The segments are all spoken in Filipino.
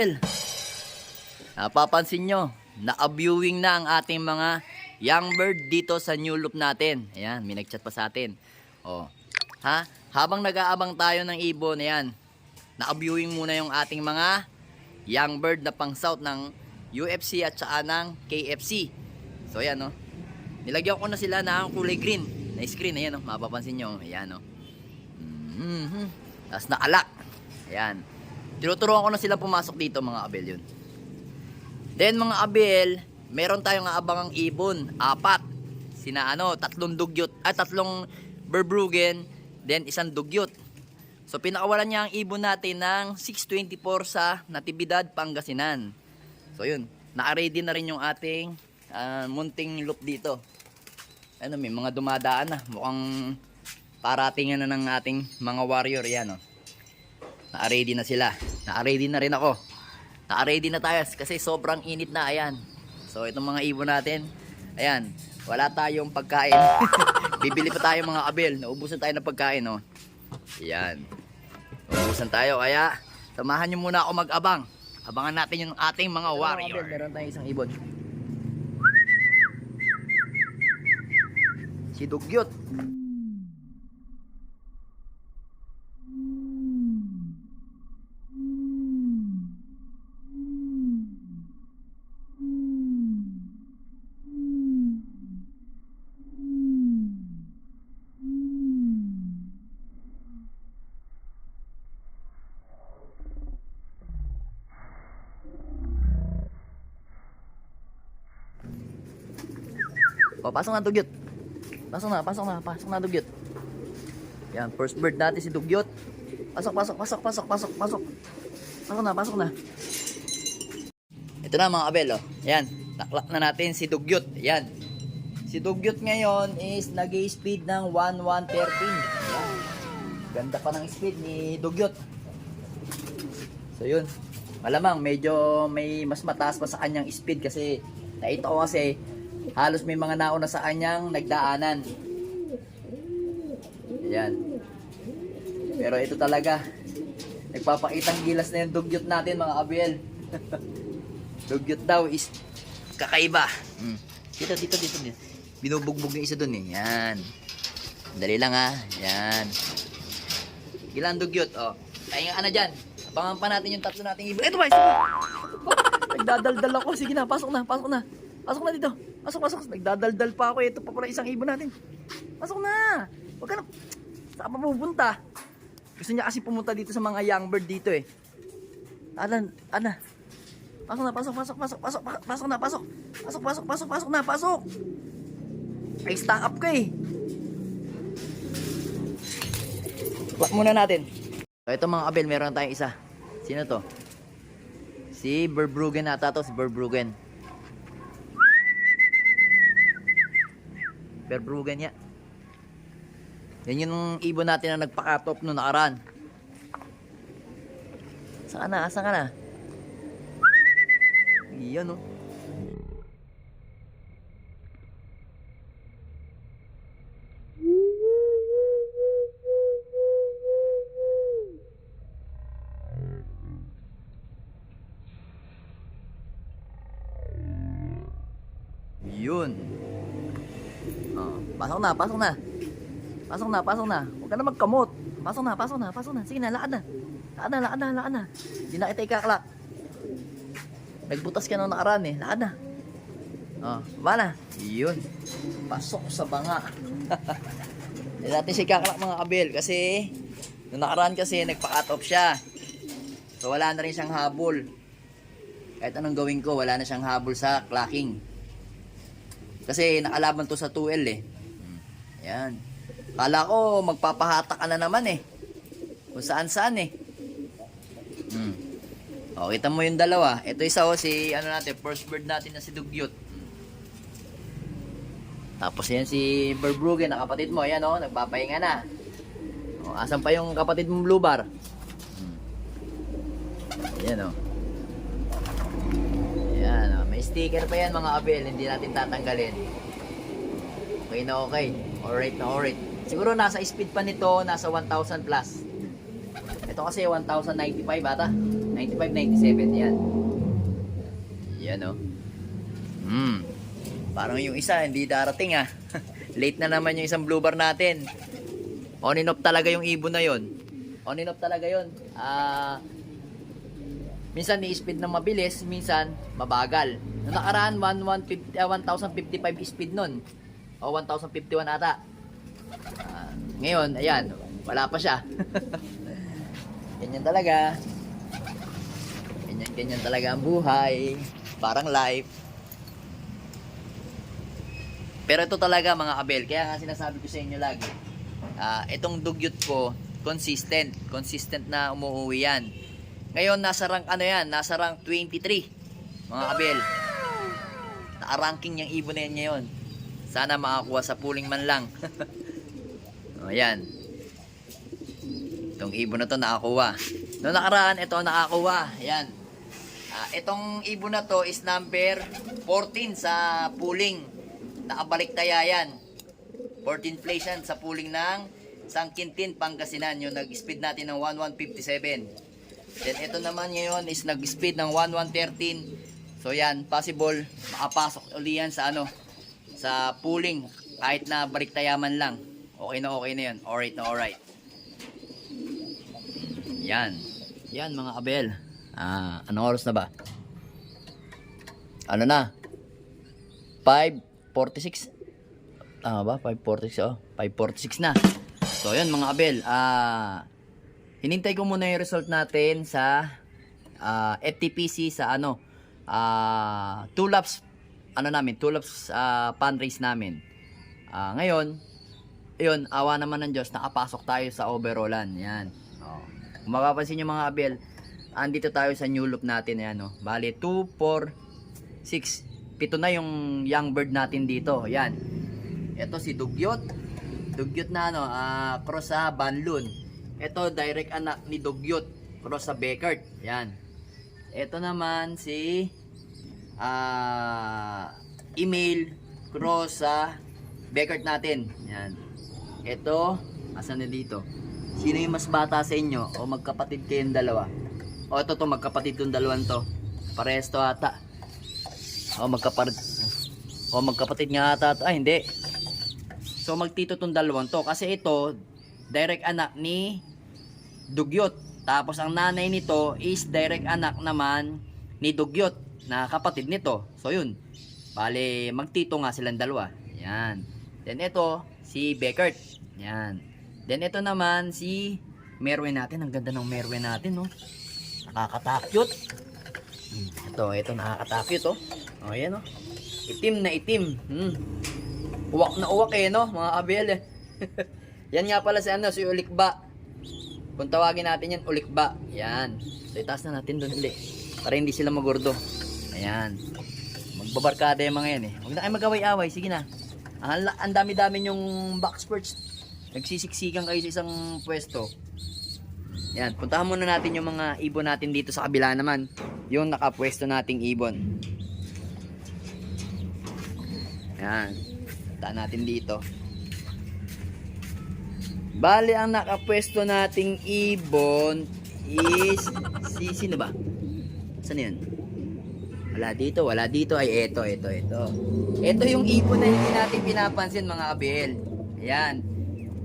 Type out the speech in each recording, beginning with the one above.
abel. Napapansin nyo, na-viewing na ang ating mga young bird dito sa new loop natin. Ayan, may nagchat pa sa atin. Oh. Ha? Habang nag-aabang tayo ng ibon, ayan, na-viewing muna yung ating mga young bird na pang south ng UFC at saka ng KFC. So ayan no. Nilagyan ko na sila ng kulay green na screen. Ayan no, mapapansin nyo. Ayan no. Mhm. Tapos nakalak. Ayan. Tinuturuan ko na sila pumasok dito mga abel yun. Then mga abel, meron tayong aabangang ibon. Apat. Sina ano, tatlong dugyot, ay tatlong Berbruggen, then isang dugyot. So pinakawalan niya ang ibon natin ng 624 sa Natividad, Pangasinan. So yun, naka-ready na rin yung ating ah, munting loop dito. Ano, may mga dumadaan na. Mukhang paratingan na ng ating mga warrior. Yan, oh. Naka-ready na sila. Naka-ready na rin ako. Naka-ready na tayo kasi sobrang init na. Ayan. So, itong mga ibon natin. Ayan. Wala tayong pagkain. Bibili pa tayo mga abel. Naubusan tayo ng pagkain, oh. Ayan. Naubusan tayo. Kaya, samahan nyo muna ako mag-abang. Abangan natin yung ating mga warrior. Meron tayong isang ibon. Si Dugyot. O, pasok na Dugyot. Pasok na, pasok na, pasok na Dugyot. Yan, first bird natin si Dugyot. Pasok, pasok, pasok, pasok, pasok, pasok. Pasok na, pasok na. Ito na mga abel, oh. Yan, naklak na natin si Dugyot. Yan. Si Dugyot ngayon is nag speed ng 1113. Yan. Ganda pa ng speed ni Dugyot. So yun. Malamang medyo may mas mataas pa sa kanyang speed kasi nakita ko kasi halos may mga nauna sa kanyang nagdaanan. Ayan. Pero ito talaga nagpapakitang gilas na yung dugyot natin mga abel. dugyot daw is kakaiba. Mm. Dito, dito, dito, dito. Binubugbog yung isa dun eh. Yan. Dali lang ha. Yan. Ilan dugyot, oh. Pahinga ka na dyan. Abangan pa natin yung tatlo nating ibon. Ito ba? Nagdadaldal ako. Sige na, pasok na, pasok na. Pasok na dito. Pasok, pasok. Nagdadaldal pa ako. Ito pa pala isang ibon natin. Pasok na. Huwag ka na. Saan pa pupunta? Gusto niya kasi pumunta dito sa mga young bird dito eh. Alan, ana. Pasok na, pasok, pasok, pasok, pasok, pa- pasok na, pasok. Pasok, pasok, pasok, pasok na, pasok. Ay, stack up ka eh. Lock muna natin. So, ito mga abel, meron tayong isa. Sino to? Si Berbruggen ata to, si Berbruggen. Berbruggen ya. Yan yung ibon natin na nagpakatop nung nakaraan. Saan na? Asan ka na? Iyan oh. Yun. Oh, pasok na, pasok na. Pasok na, pasok na. Huwag ka na magkamot. Pasok na, pasok na, pasok na. Sige na, lakad na. Lakad na, lakad na, lakad na. Hindi na kita ikaklak. Nagbutas ka nung nakaraan eh. Lakad na. Oh, ba na? Yun. Pasok sa banga. Hindi natin siya ikaklak mga kabel kasi nung nakaraan kasi nagpa-cut off siya. So wala na rin siyang habol. Kahit anong gawin ko, wala na siyang habol sa clacking. Kasi nakalaban to sa 2L eh. Hmm. Yan. Kala ko magpapahatak ka na naman eh. Kung saan saan eh. Hmm. O, kita mo yung dalawa. Ito isa o si ano natin, first bird natin na si Dugyot. Tapos yan si Berbruggen, na kapatid mo. Yan o, nagpapahinga na. O, asan pa yung kapatid mong blue bar? Hmm. Yan o. Yan o. May sticker pa yan mga abel. Hindi natin tatanggalin. Okay na okay. Alright na alright. Siguro nasa speed pa nito, nasa 1,000 plus. Ito kasi 1,095 ata. 95, 97 yan. Yan oh. Hmm. Parang yung isa hindi darating ah. Late na naman yung isang blue bar natin. On and off talaga yung ibon na yon. On and off talaga yon. Ah minsan ni speed na mabilis, minsan mabagal. Noong nakaraan 1150 ah, 1055 speed nun. O 1051 ata. Ah, ngayon, ayan, wala pa siya. ganyan talaga. Ganyan, ganyan talaga ang buhay. Parang life. Pero ito talaga mga kabel, kaya nga sinasabi ko sa inyo lagi, ah itong dugyot ko, consistent. Consistent na umuwi yan. Ngayon, nasa rank ano yan? Nasa rank 23. Mga kabel. Naka-ranking yung ibon na yan ngayon. Sana makakuha sa pooling man lang. o, yan. Itong ibon na to nakakuha. Noong nakaraan, ito nakakuha. Yan. Ah, itong ibon na to is number 14 sa pooling. Nakabalik kaya yan. 14 place yan sa pooling ng Sangkintin, Pangasinan. Yung nag-speed natin ng 1157. Then ito naman ngayon is nag-speed ng 1113. So yan, possible makapasok uli yan sa ano, sa pooling kahit na baliktayaman lang. Okay na okay na yan. Alright na alright. Yan. Yan mga kabel. Ah, anong oras na ba? Ano na? 5.46 Tama ba? 5.46 oh. 5.46 na. So yan mga kabel. Ah, hinintay ko muna yung result natin sa ah, FTPC sa ano ah, two laps ano namin, two laps ah, race namin. Ah, ngayon, ayun, awa naman ng Diyos, nakapasok tayo sa overallan. Yan. Oh. Kung mapapansin nyo mga abel, andito tayo sa new loop natin. Yan, oh. Bali, 2, 4, 6, pito na yung young bird natin dito. Yan. Ito si Dugyot. Dugyot na ano, ah, cross sa Banlun. Ito direct anak ni Dugyot, cross sa Beckert. Yan. Ito naman si ah email cross sa Beckert natin. Yan. Ito, asan na dito? Sino yung mas bata sa inyo? O magkapatid kayong dalawa? O ito to, magkapatid tong dalawang to. Parehas to ata. O magkapatid. O magkapatid nga ata. Ay, hindi. So magtito tong dalawang to. Kasi ito, direct anak ni Dugyot. Tapos ang nanay nito is direct anak naman ni Dugyot na kapatid nito. So yun. Bale, magtito nga silang dalawa. Yan. Then ito, si Beckert. Yan. Then ito naman si Merwin natin. Ang ganda ng Merwin natin, no? Nakakatakyot. Hmm, Ito, ito nakakatakyot, oh. Oh, yan, oh. Itim na itim. Hmm. Uwak na uwak eh, no? Mga abel, eh. yan nga pala si ano, si Ulikba. Kung tawagin natin yan, Ulikba. Yan. So, itaas na natin doon ulit. Para hindi sila magurdo. Ayan. Magbabarkada yung mga yan eh. Huwag na kayo mag-away-away. Sige na. Ang, dami-dami yung perch. Nagsisiksikan kayo sa isang pwesto. Yan. Puntahan muna natin yung mga ibon natin dito sa kabila naman. Yung nakapwesto nating ibon. Yan. Puntahan natin dito. Bali, ang nakapwesto nating ibon is... Si, sino ba? Saan yun? Wala dito, wala dito. Ay, eto, eto, eto. Ito yung ibon na hindi natin pinapansin mga kabel. Ayan.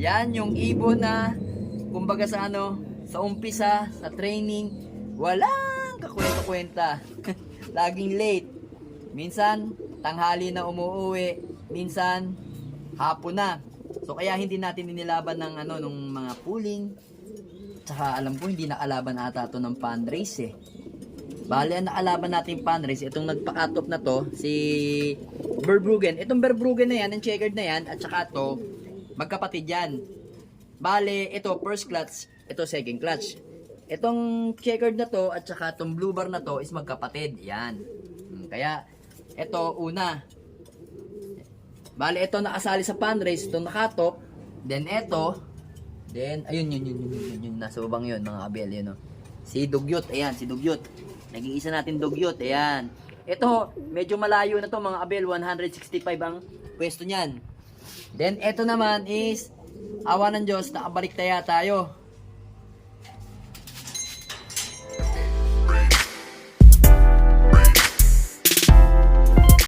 Yan yung ibon na, kumbaga sa ano, sa umpisa, sa training, walang kakwenta-kwenta. Laging late. Minsan, tanghali na umuwi. Minsan, hapon na. So, kaya hindi natin inilaban ng ano, nung mga pooling. Tsaka alam ko, hindi nakalaban ata to ng fundraise eh. Bali, ang nakalaban natin panrace, itong nagpa-cut na to, si Verbruggen. Itong Verbruggen na yan, ang checkered na yan, at saka to, magkapatid yan. Bale, ito first clutch, ito second clutch. Itong checkered na to, at saka itong blue bar na to, is magkapatid. Yan. Hmm, Kaya, ito una. Bale, ito nakasali sa panrace, ito nakatop. Then, ito, then, ayun, yun, yun, yun, yun, yun, yun, nasa babang yun, mga abel, yun, oh. Si Dugyot, ayan, si Dugyot. Naging isa natin Dugyot, ayan. Ito, medyo malayo na to mga abel, 165 ang pwesto niyan. Then, ito naman is, awa ng Diyos, nakabalik taya tayo.